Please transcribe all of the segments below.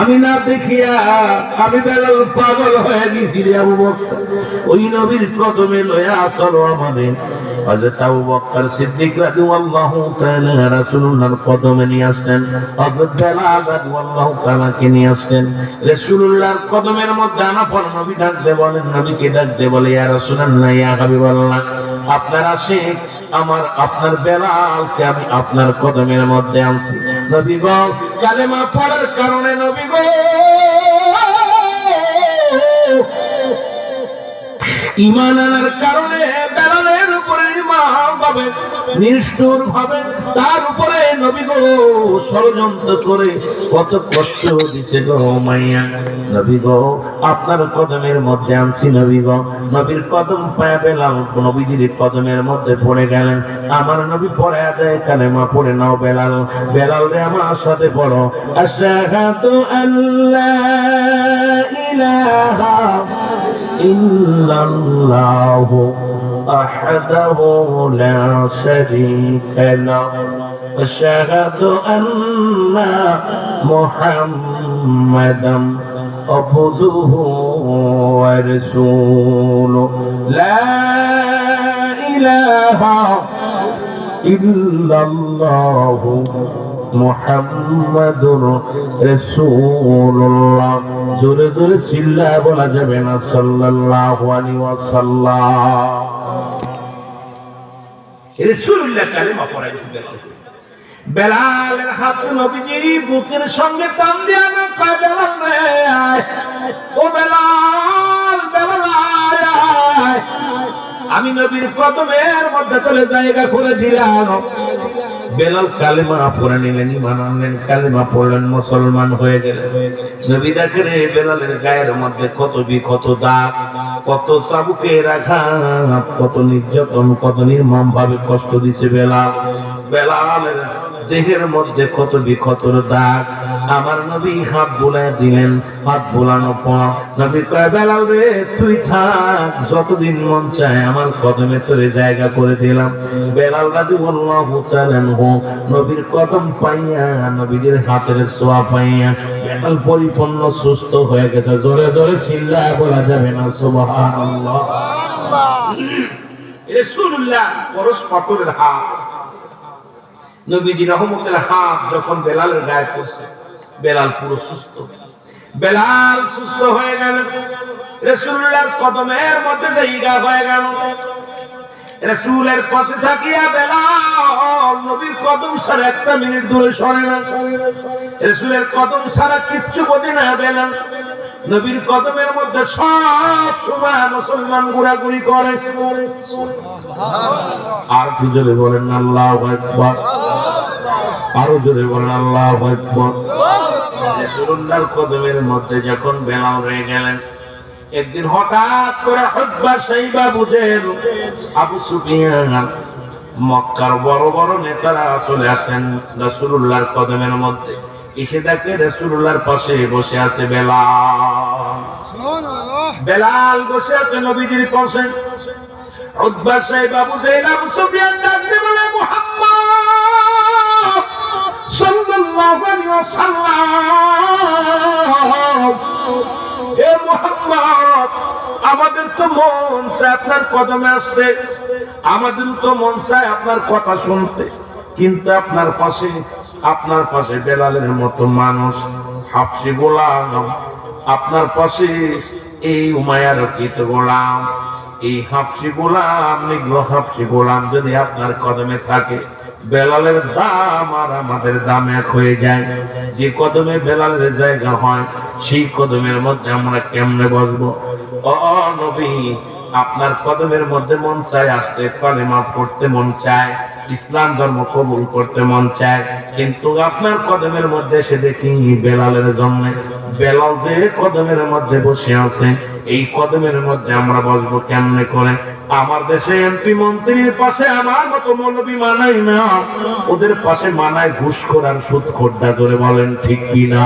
আমি না দেখিয়া আমি বেলাল পাগল হয়ে গেছি রে আবু বকর। ওই নবীর কদমে লয়া চলো আমাদের। আপনার আমার আপনার বেলালকে আমি আপনার কদমের মধ্যে আনছি। নবী কারণে নবী ইমান আনার কারণে বেলালের উপরে ভাবে নিষ্ঠুর ভাবে তার উপরে নবী গো ষড়যন্ত্র করে কত কষ্ট দিছে গো মাইয়া। নবী গো, আপনার কদমের মধ্যে আনছি নবী গো। নবীর কদম পায়া বেলাল, নবীজির কদমের মধ্যে পড়ে গেলেন। আমার নবী পড়ে দেয়, কালেমা পড়ে নাও বেলাল। বেলাল রে আমার সাথে পড়ো। আশহাদু আল্লাহ ইলাহা إلا الله وحده لا شريك له أشهد أن محمدا عبده ورسوله. لا إله إلا الله মোহাম্মদুর রাসূলুল্লাহ। জোরে জোরে চিল্লা বলা যাবে না, সাল্লাল্লাহু আলাইহি ওয়াসাল্লাম। রাসূলুল্লাহ কালেমা পড়াই বেলালের হাত নবীজির বুকের সঙ্গে টান দিয়া না কয়, বেলাল ও বেলাল আমি নবীর কদমের মধ্যে তোলে জায়গা করে দিলাম। বেলাল কালেমা পড়ে নিলেন, ইমান আনলেন, কালেমা পড়লেন, মুসলমান হয়ে গেলেন। নবী দেখেন বেলালের গায়ের মধ্যে কত বি কত দাগ, কত চাবুকে রাখা কত নির্যাতন, কত নির্মম ভাবে কষ্ট দিছে বেলাল। বেলালের দেহের মধ্যে কত বিক্ষতর দাগ। আমার নবী হাত বুলায় দিলেন হাত বুলানো পর নবী কয় বেলাল রে তুই থাক যতদিন মন চায় আমার কদমে তোরে জায়গা করে দিলাম। বেলাল রাজি আল্লাহু তাআলা নবীর কদম পাইয়া নবীদের হাতের সোয়া পাইয়া বেলাল পরিপূর্ণ সুস্থ হয়ে গেছে। জোরে জোরে চিল্লায় বলা যাবে না সুবহানাল্লাহ। রাসূলুল্লাহ পরশ পাথরের হাত। নবীজি রহমতের হাত যখন বেলালের গায়ে পড়ছে, বেলাল পুরো সুস্থ। বেলাল সুস্থ হয়ে গেল। রসুল্লার কদমের মধ্যে জায়গা হয়ে গেল। রসুলের পাশে থাকিয়া বেলাল নবীর কদম সারা একটা মিনিট দূরে সরে না। রসুলের কদম সারা কিচ্ছু বোঝে না বেলাল নবীর কদমের মধ্যে সব সময় মুসলমান ঘোরাঘুরি করে। আর কি জোরে বলেন, আল্লাহ একবার আরও জোরে বলেন, আল্লাহ একবার রাসূলুল্লাহর কদমের মধ্যে যখন বেলাল রয়ে গেলেন একদিন হঠাৎ করে হব্বা সাইবা বুঝেন আবু সুফিয়ান মক্কার বড় বড় নেতারা চলে আসেন রাসূলুল্লাহর কদমের মধ্যে। এসে দেখে রাসূলুল্লাহর পাশে বসে আছে বেলাল। বেলাল বসে আছে নবীজির পাশে। উদ্বা সাহেব আবু জাইল আবু সুফিয়ান ডাকতে বলে মুহাম্মদ সাল্লাল্লাহু আলাইহি ওয়াসাল্লাম। আমাদের তো মন চায় আপনার কদমে আসতে, আমাদের তো মন চায় আপনার কথা শুনতে, কিন্তু আপনার পাশে আপনার পাশে বেলালের মতো মানুষ, হাফসি গোলাম, আপনার পাশে এই উমায়ার কিত গোলাম। এই হাফসি গোলাম নিগ্র হাফসি গোলাম, যদি আপনার কদমে থাকে, বেলালের দাম আর আমাদের দাম এক হয়ে যায়। যে কদমে বেলালের জায়গা হয়, সেই কদমের মধ্যে আমরা কেমনে বসবো? ও নবী, আপনার কদমের মধ্যে মন চায় আসতে, কালেমা পড়তে মন চায়, ইসলাম ধর্ম কবুল করতে মন চায়, কিন্তু আপনার কদমের মধ্যে সে দেখি বেলালের জন্য বেলাল যে কদমের মধ্যে বসে আছে, এই কদমের মধ্যে আমরা বসবো কেমনে করে? আমার দেশে এমপি মন্ত্রীর পাশে আমার মতো মৌলবী মানাই না। ওদের পাশে মানায় ঘুষ করার সুদ খোদ্দা জোরে বলেন ঠিক কি না?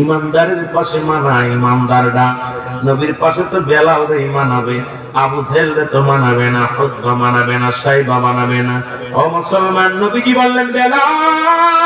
ইমানদারের পাশে মানায় ইমানদাররা। নবীর পাশে তো বেলাল রে মানাবে, আবু জেল রে তো মানাবে না হুদ্দা মানাবে না সাইবা মানাবে না। ও মুসলমান, নবীজি বললেন, বেলাল!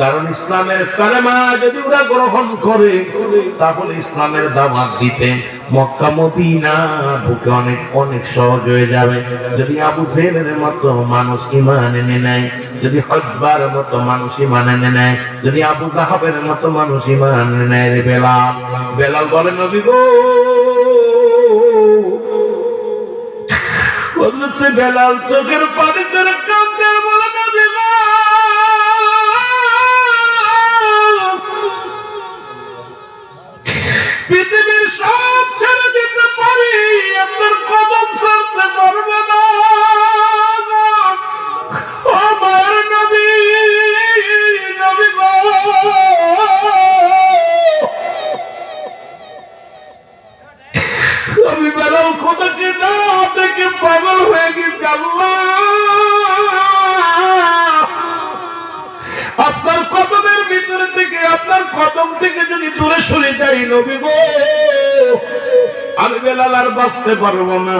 কারণ ইসলামের কালেমা যদি ওরা গ্রহণ করে, তাহলে ইসলামের দাওয়াত দিতে মক্কা মদিনা বুকে অনেক অনেক সহজ হয়ে যাবে। যদি আবু জেলের মতো মানুষ ইমান এনে নেয়, যদি হজবার মতো মানুষ ইমান এনে নেয়, যদি আবু জাহাবের মতো মানুষ ইমান এনে নেয় রে বেলাল। বেলাল বলে, নবী গো বেলাল চোখের পানি করে কাঁদতে থেকে শুনে দাঁড়িয়ে নবী গো। আমি বেলাল আর বাঁচতে পারব না।